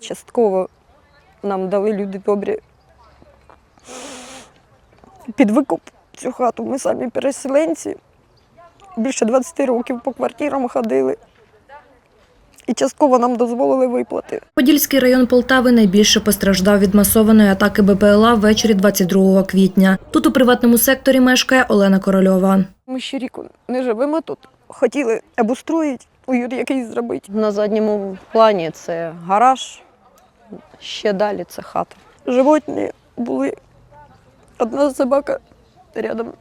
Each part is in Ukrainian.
Частково нам дали люди добрі під викуп цю хату. Ми самі переселенці. Більше 20 років по квартирам ходили. І частково нам дозволили виплати. Подільський район Полтави найбільше постраждав від масованої атаки БПЛА ввечері 22 квітня. Тут у приватному секторі мешкає Олена Корольова. Ми ще рік не живемо тут. Хотіли обустроїти, уют якийсь зробити. На задньому плані це гараж, ще далі це хата. Животні були. Одна собака рядом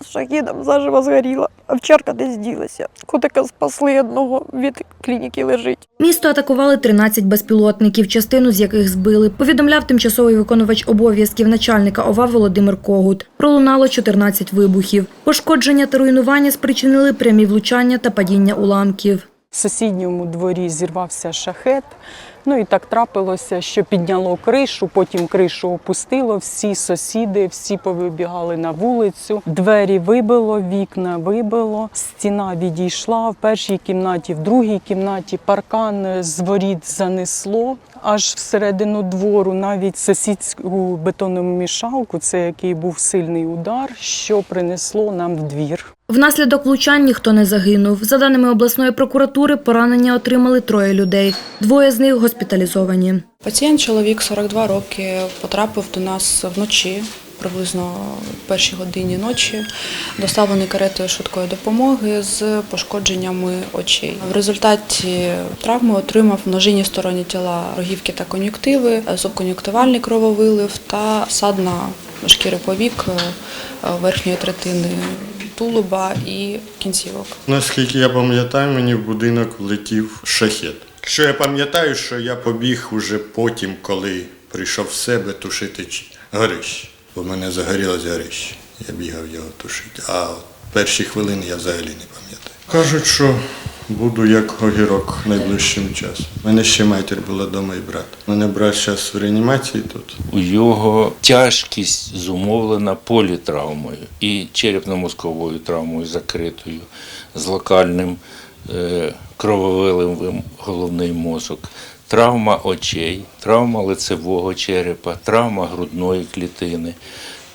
з шахідом заживо згоріла, овчарка десь ділася. Котика спасли одного від клініки лежить. Місто атакували 13 безпілотників, частину з яких збили. Повідомляв тимчасовий виконувач обов'язків начальника ОВА Володимир Когут. Пролунало 14 вибухів. Пошкодження та руйнування спричинили прямі влучання та падіння уламків. В сусідньому дворі зірвався шахет. Ну і так трапилося, що підняло кришу, потім кришу опустило. Всі сусіди, всі повибігали на вулицю. Двері вибило, вікна вибило, стіна відійшла в першій кімнаті, в другій кімнаті паркан з воріт занесло. Аж всередину двору, навіть сусідську бетонну мішалку, це який був сильний удар, що принесло нам в двір. Внаслідок влучань ніхто не загинув. За даними обласної прокуратури, поранення отримали троє людей. Двоє з них госпіталізовані. Пацієнт, чоловік 42 роки, потрапив до нас вночі, приблизно в першій годині ночі, доставлений каретою швидкої допомоги з пошкодженнями очей. В результаті травми отримав множинні сторонні тіла рогівки та кон'юктиви, субкон'юктивальний крововилив та садна шкіри повік е, верхньої третини тулуба і кінцівок. Наскільки я пам'ятаю, мені в будинок влетів шахет. Що я пам'ятаю, що я побіг уже потім, коли прийшов в себе тушити горище. Бо в мене загорілося горище. Я бігав його тушити. А от перші хвилини я взагалі не пам'ятаю. Кажуть, що буду як огірок найближчим часом. У мене ще матір була вдома і брат. У мене брат зараз в реанімації тут. У його тяжкість зумовлена політравмою і черепно-мозковою травмою закритою, з локальним е, крововиливом головний мозок, травма очей, травма лицевого черепа, травма грудної клітини,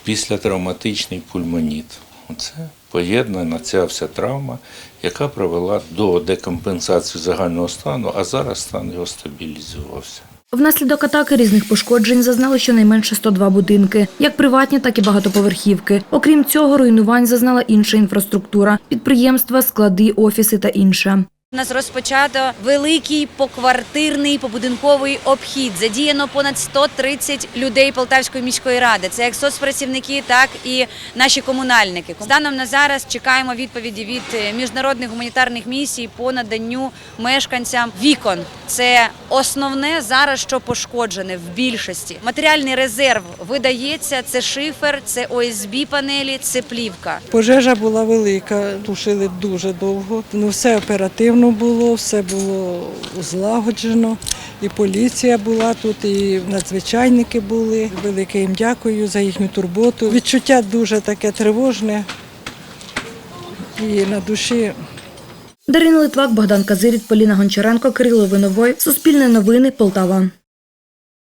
післятравматичний пульмоніт. Оце поєднана ця вся травма, яка привела до декомпенсації загального стану, а зараз стан його стабілізувався. Внаслідок атаки різних пошкоджень зазнали щонайменше 102 будинки, як приватні, так і багатоповерхівки. Окрім цього, руйнувань зазнала інша інфраструктура – підприємства, склади, офіси та інше. У нас розпочато великий поквартирний побудинковий обхід. Задіяно понад 130 людей Полтавської міської ради. Це як соцпрацівники, так і наші комунальники. Станом на зараз чекаємо відповіді від е, міжнародних гуманітарних місій по наданню мешканцям вікон. Це основне зараз, що пошкоджене в більшості. Матеріальний резерв видається. Це шифер, це ОСБ панелі, це плівка. Пожежа була велика, тушили дуже довго. Ну, все оперативно було, все було злагоджено. І поліція була тут, і надзвичайники були. Велике їм дякую за їхню турботу. Відчуття дуже таке тривожне і на душі Дарина Литвак, Богдан Казирід, Поліна Гончаренко, Кирило Виновой. Суспільне новини, Полтава.